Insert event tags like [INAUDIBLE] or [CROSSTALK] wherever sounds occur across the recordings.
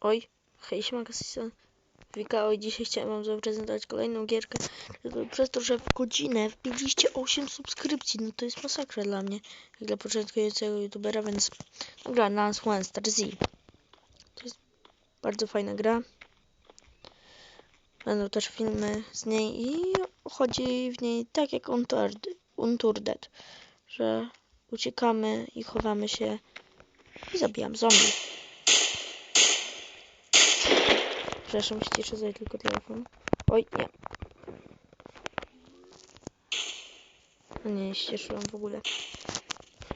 Oj, hej, siemanko, Wika, oj, dzisiaj chciałem wam zaprezentować kolejną gierkę. Przez to, że w godzinę wbiliście 8 subskrypcji, no to jest masakra dla mnie, jak dla początkującego youtubera, więc gra na One Z. To jest bardzo fajna gra. Będą też filmy z niej i chodzi w niej tak jak Unturned że uciekamy i chowamy się i zabijam zombie. Przepraszam, ściszę sobie tylko telefon. Oj, nie. No nie, ścieszyłam w ogóle.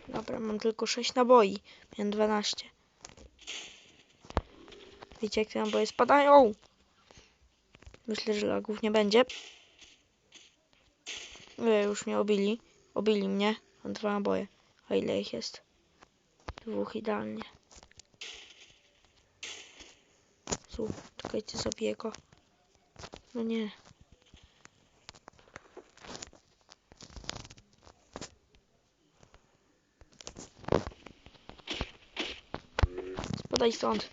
Dobra, mam tylko 6 naboi. Miałem 12. Wiecie, jak te naboje spadają? Myślę, że lagów nie będzie. Nie, już mnie obili. Obili mnie. Mam dwa naboje. A ile ich jest? Dwóch idealnie. Su, czekajcie, zabiję go. No nie. Spadaj stąd.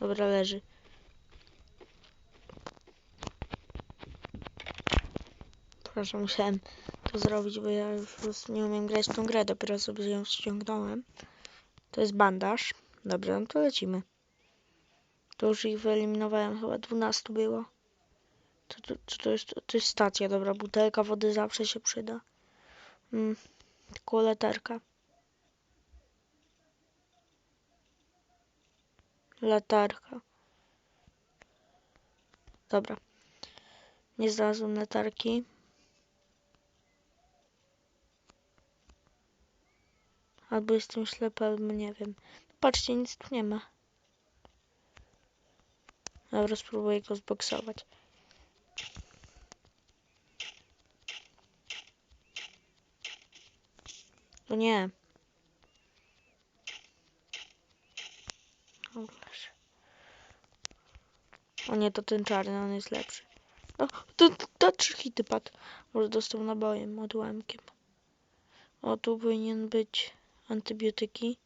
Dobra, leży. Przepraszam, musiałem to zrobić, bo ja już nie umiem grać w tą grę, dopiero sobie ją ściągnąłem. To jest bandaż. Dobra, no to lecimy. To już ich wyeliminowałem, chyba 12 było. To, to, to, to, jest, to jest stacja, dobra, butelka wody zawsze się przyda. Mm, tylko latarka. Latarka. Dobra. Nie znalazłem latarki. Albo jestem ślepy, albo nie wiem. Patrzcie, nic tu nie ma. Dobra, spróbuję go zboksować. No nie. O, nie, to ten czarny, on jest lepszy. O, to, to, to trzy hity padł. Może dostał nabojem, odłamkiem. O, tu powinien być antybiotyki.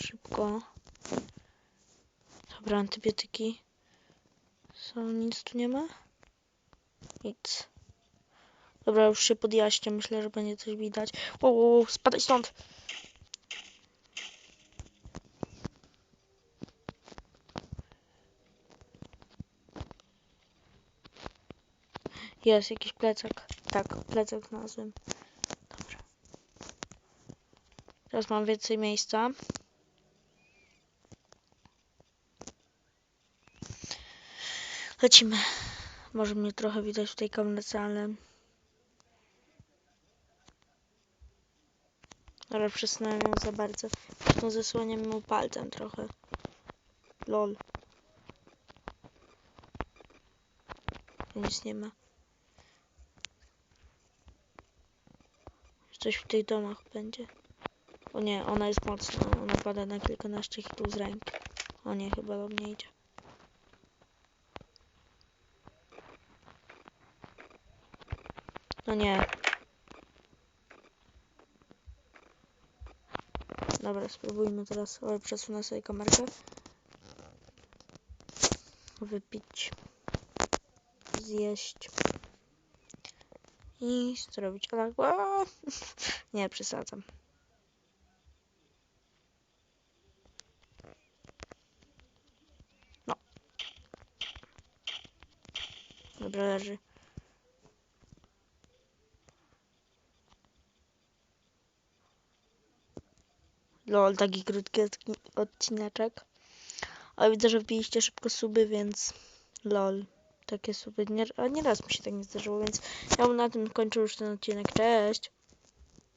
Szybko. Dobra, antybiotyki. Są, nic tu nie ma? Nic. Dobra, już się podjaśnię. Myślę, że będzie coś widać. Wow, wow, wow spadaj stąd! Jest jakiś plecak. Tak, plecak znalazłem. Dobra. Teraz mam więcej miejsca. Lecimy. Może mnie trochę widać w tej kamerce, ale... Ale przesunąłem ją za bardzo. Zresztą zasłaniam mu palcem trochę. Lol. Nic nie ma. Coś w tych domach będzie. O nie, ona jest mocna. Ona pada na kilkanaście hitów z ręki. O nie, chyba do mnie idzie. No nie. Dobra, spróbujmy teraz. O, przesunę sobie kamerkę. Wypić. Zjeść. I zrobić tak. [LAUGHS] Nie, przesadzam. No. Dobra, leży. Lol, taki krótki odcineczek. Ale widzę, że wbiliście szybko suby, więc lol. Takie suby. Nie, a nieraz mi się tak nie zdarzyło, więc ja na tym kończył już ten odcinek. Cześć!